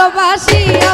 ভালোবাসিয়া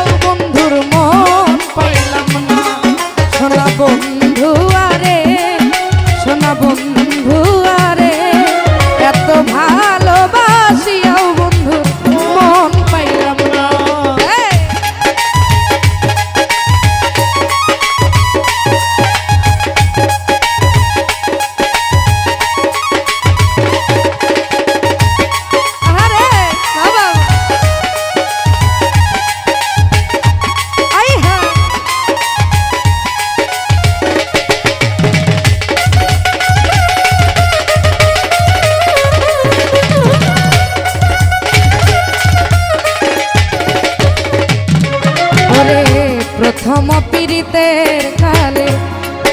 মম পীড়িতের কালে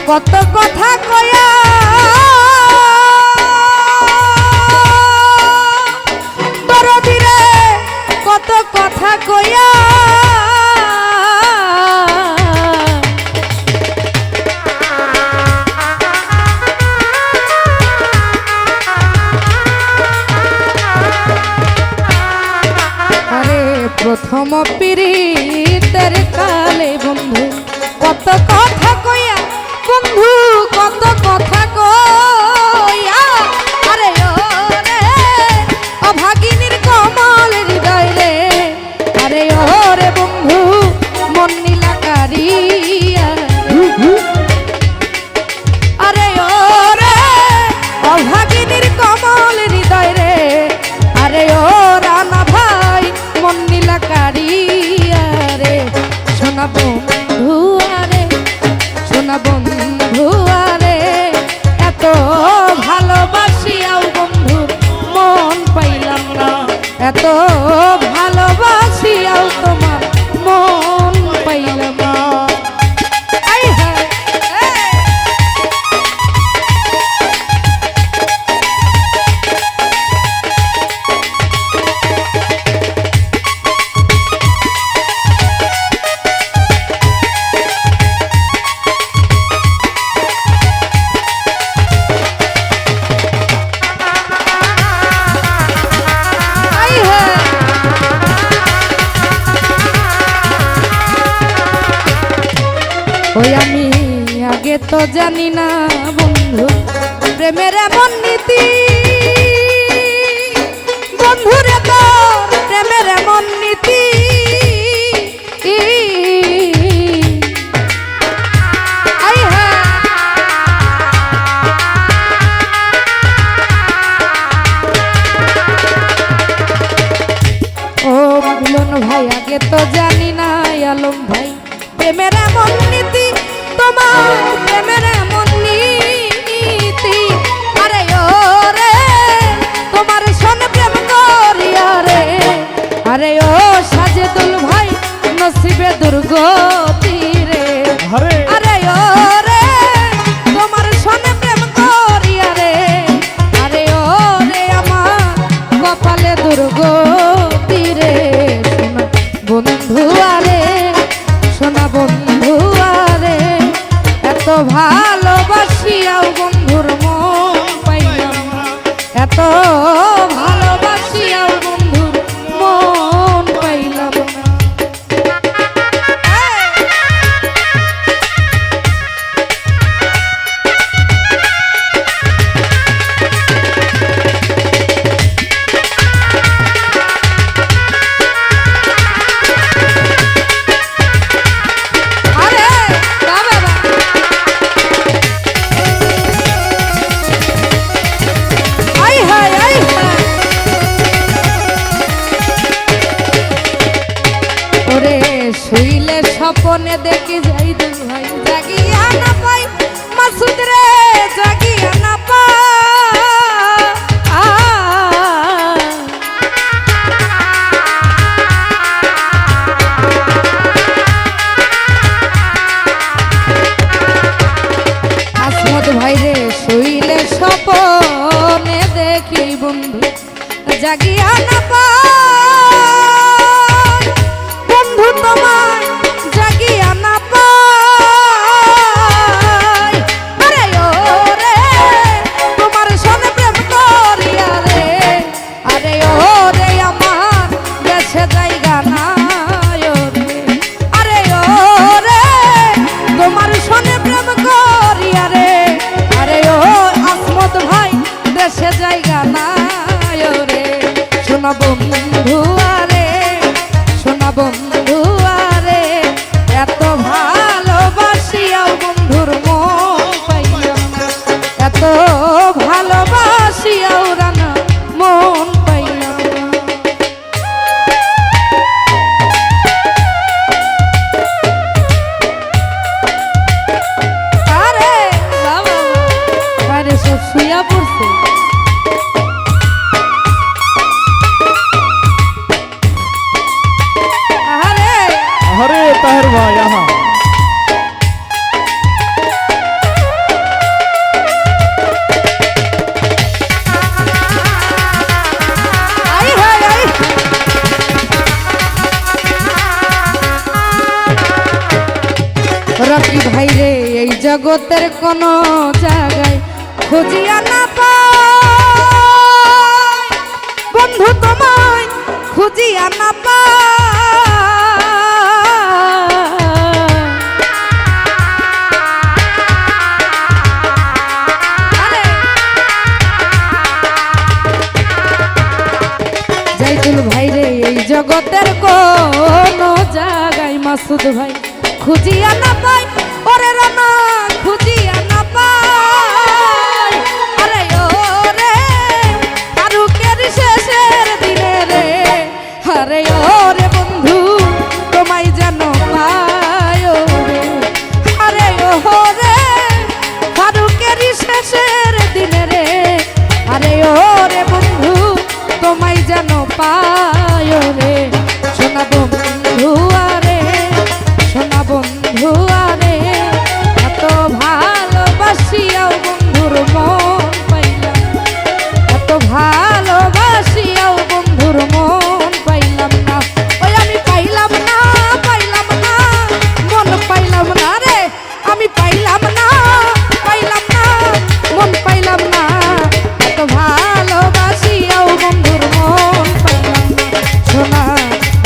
কত কথা কয় বন্ধু আরে সোনা বন্ধু আরে এত ভালোবাসিয়াও বন্ধু মন পাইলাম না। এত ভালোবাসিয়াও তোমার আমি আগে তো জানি না বন্ধু, প্রেমের এমন নীতি। বন্ধুরে তো প্রেমের এমন নীতি। ভাই, আগে তো ও देखी बंधु जगिया न पा জায়গা না রে শোনা বন্ধু জগতের কোন জায়গায় খুঁজিয়া না পাই। বন্ধু তোমায় খুঁজিয়া না যাইতুল ভাই রে, এই জগতের কোন জায়গায় মাসুদ ভাই খুঁজিয়া না পাই। রে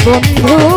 বন্ধু।